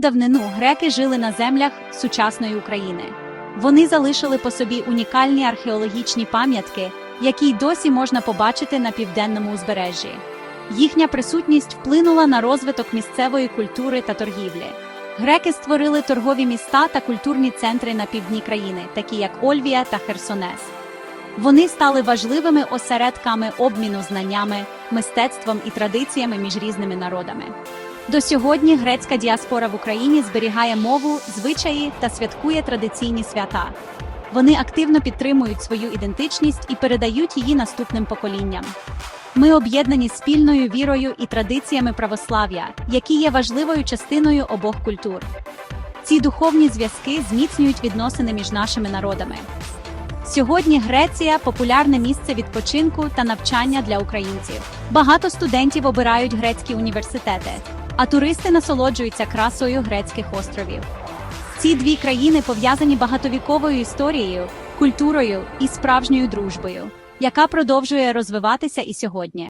давнину греки жили на землях сучасної України. Вони залишили по собі унікальні археологічні пам'ятки, які й досі можна побачити на південному узбережжі. Їхня присутність вплинула на розвиток місцевої культури та торгівлі. Греки створили торгові міста та культурні центри на півдні країни, такі як Ольвія та Херсонес. Вони стали важливими осередками обміну знаннями, мистецтвом і традиціями між різними народами. До сьогодні грецька діаспора в Україні зберігає мову, звичаї та святкує традиційні свята. Вони активно підтримують свою ідентичність і передають її наступним поколінням. Ми об'єднані спільною вірою і традиціями православ'я, які є важливою частиною обох культур. Ці духовні зв'язки зміцнюють відносини між нашими народами. Сьогодні Греція популярне місце відпочинку та навчання для українців. Багато студентів обирають грецькі університети, а туристи насолоджуються красою грецьких островів. Ці дві країни пов'язані багатовіковою історією, культурою і справжньою дружбою, яка продовжує розвиватися і сьогодні.